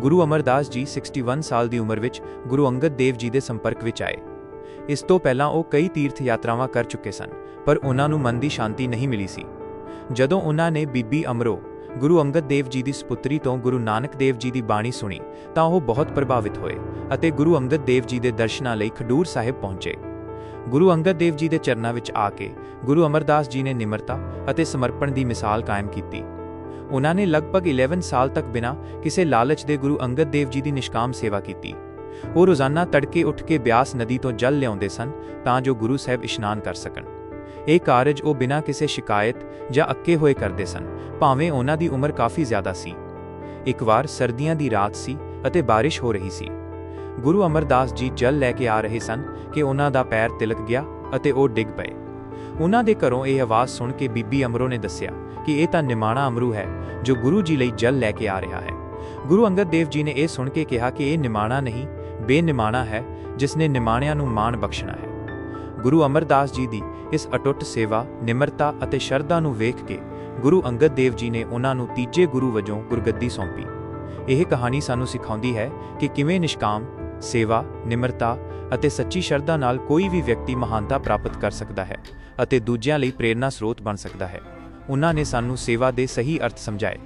ਗੁਰੂ ਅਮਰਦਾਸ ਜੀ 61 ਸਾਲ ਦੀ ਉਮਰ ਵਿੱਚ ਗੁਰੂ ਅੰਗਦ ਦੇਵ ਜੀ ਦੇ ਸੰਪਰਕ ਵਿੱਚ ਆਏ। ਇਸ ਤੋਂ ਪਹਿਲਾਂ ਉਹ ਕਈ ਤੀਰਥ ਯਾਤਰਾਵਾਂ ਕਰ ਚੁੱਕੇ ਸਨ, ਪਰ ਉਹਨਾਂ ਨੂੰ ਮਨ ਦੀ ਸ਼ਾਂਤੀ ਨਹੀਂ ਮਿਲੀ ਸੀ। ਜਦੋਂ ਉਹਨਾਂ ਨੇ ਬੀਬੀ ਅਮਰੋ, ਗੁਰੂ ਅੰਗਦ ਦੇਵ ਜੀ ਦੀ ਸੁਪੁੱਤਰੀ ਤੋਂ ਗੁਰੂ ਨਾਨਕ ਦੇਵ ਜੀ ਦੀ ਬਾਣੀ ਸੁਣੀ, ਤਾਂ ਉਹ ਬਹੁਤ ਪ੍ਰਭਾਵਿਤ ਹੋਏ ਅਤੇ ਗੁਰੂ ਅੰਗਦ ਦੇਵ ਜੀ ਦੇ ਦਰਸ਼ਨਾਂ ਲਈ ਖਡੂਰ ਸਾਹਿਬ ਪਹੁੰਚੇ। ਗੁਰੂ ਅੰਗਦ ਦੇਵ ਜੀ ਦੇ ਚਰਨਾਂ ਵਿੱਚ ਆ ਕੇ ਗੁਰੂ ਅਮਰਦਾਸ ਜੀ ਨੇ ਨਿਮਰਤਾ ਅਤੇ ਸਮਰਪਣ ਦੀ ਮਿਸਾਲ ਕਾਇਮ ਕੀਤੀ। ਉਹਨਾਂ ਨੇ ਲਗਭਗ 11 ਸਾਲ ਤੱਕ ਬਿਨਾਂ ਕਿਸੇ ਲਾਲਚ ਦੇ ਗੁਰੂ ਅੰਗਦ ਦੇਵ ਜੀ ਦੀ ਨਿਸ਼ਕਾਮ ਸੇਵਾ ਕੀਤੀ। ਉਹ ਰੋਜ਼ਾਨਾ ਤੜਕੇ ਉੱਠ ਕੇ ਬਿਆਸ ਨਦੀ ਤੋਂ ਜਲ ਲਿਆਉਂਦੇ ਸਨ ਤਾਂ ਜੋ ਗੁਰੂ ਸਾਹਿਬ ਇਸ਼ਨਾਨ ਕਰ ਸਕਣ। ਇਹ ਕਾਰਜ ਉਹ ਬਿਨਾਂ ਕਿਸੇ ਸ਼ਿਕਾਇਤ ਜਾਂ ਅੱਕੇ ਹੋਏ ਕਰਦੇ ਸਨ, ਭਾਵੇਂ ਉਹਨਾਂ ਦੀ ਉਮਰ ਕਾਫੀ ਜ਼ਿਆਦਾ ਸੀ। ਇੱਕ ਵਾਰ ਸਰਦੀਆਂ ਦੀ ਰਾਤ ਸੀ ਅਤੇ ਬਾਰਿਸ਼ ਹੋ ਰਹੀ ਸੀ। ਗੁਰੂ ਅਮਰਦਾਸ ਜੀ ਜਲ ਲੈ ਕੇ ਆ ਰਹੇ ਸਨ ਕਿ ਉਹਨਾਂ ਦਾ ਪੈਰ ਤਿਲਕ ਗਿਆ ਅਤੇ ਉਹ ਡਿੱਗ ਪਏ। ਉਹਨਾਂ ਦੇ ਘਰੋਂ ਇਹ ਆਵਾਜ਼ ਸੁਣ ਕੇ ਬੀਬੀ ਅਮਰੋ ਨੇ ਦੱਸਿਆ ਕਿ ਇਹ ਤਾਂ ਨਿਮਾਣਾ ਅਮਰੂ ਹੈ, ਜੋ ਗੁਰੂ ਜੀ ਲਈ ਜਲ ਲੈ ਕੇ ਆ ਰਿਹਾ ਹੈ। ਗੁਰੂ ਅੰਗਦ ਦੇਵ ਜੀ ਨੇ ਇਹ ਸੁਣ ਕੇ ਕਿਹਾ ਕਿ ਇਹ ਨਿਮਾਣਾ ਨਹੀਂ, ਬੇਨਿਮਾਣਾ ਹੈ, ਜਿਸ ਨੇ ਨਿਮਾਣਿਆਂ ਨੂੰ ਮਾਣ ਬਖਸ਼ਣਾ ਹੈ। ਗੁਰੂ ਅਮਰਦਾਸ ਜੀ ਦੀ ਇਸ ਅਟੁੱਟ ਸੇਵਾ, ਨਿਮਰਤਾ ਅਤੇ ਸ਼ਰਧਾ ਨੂੰ ਵੇਖ ਕੇ ਗੁਰੂ ਅੰਗਦ ਦੇਵ ਜੀ ਨੇ ਉਹਨਾਂ ਨੂੰ ਤੀਜੇ ਗੁਰੂ ਵਜੋਂ ਗੁਰਗੱਦੀ ਸੌਂਪੀ। ਇਹ ਕਹਾਣੀ ਸਾਨੂੰ ਸਿਖਾਉਂਦੀ ਹੈ ਕਿ ਕਿਵੇਂ ਨਿਸ਼ਕਾਮ ਸੇਵਾ, ਨਿਮਰਤਾ ਅਤੇ ਸੱਚੀ ਸ਼ਰਧਾ ਨਾਲ ਕੋਈ ਵੀ ਵਿਅਕਤੀ ਮਹਾਨਤਾ ਪ੍ਰਾਪਤ ਕਰ ਸਕਦਾ ਹੈ ਅਤੇ ਦੂਜਿਆਂ ਲਈ ਪ੍ਰੇਰਨਾ ਸਰੋਤ ਬਣ ਸਕਦਾ ਹੈ। ਉਹਨਾਂ ਨੇ ਸਾਨੂੰ ਸੇਵਾ ਦੇ ਸਹੀ ਅਰਥ ਸਮਝਾਏ।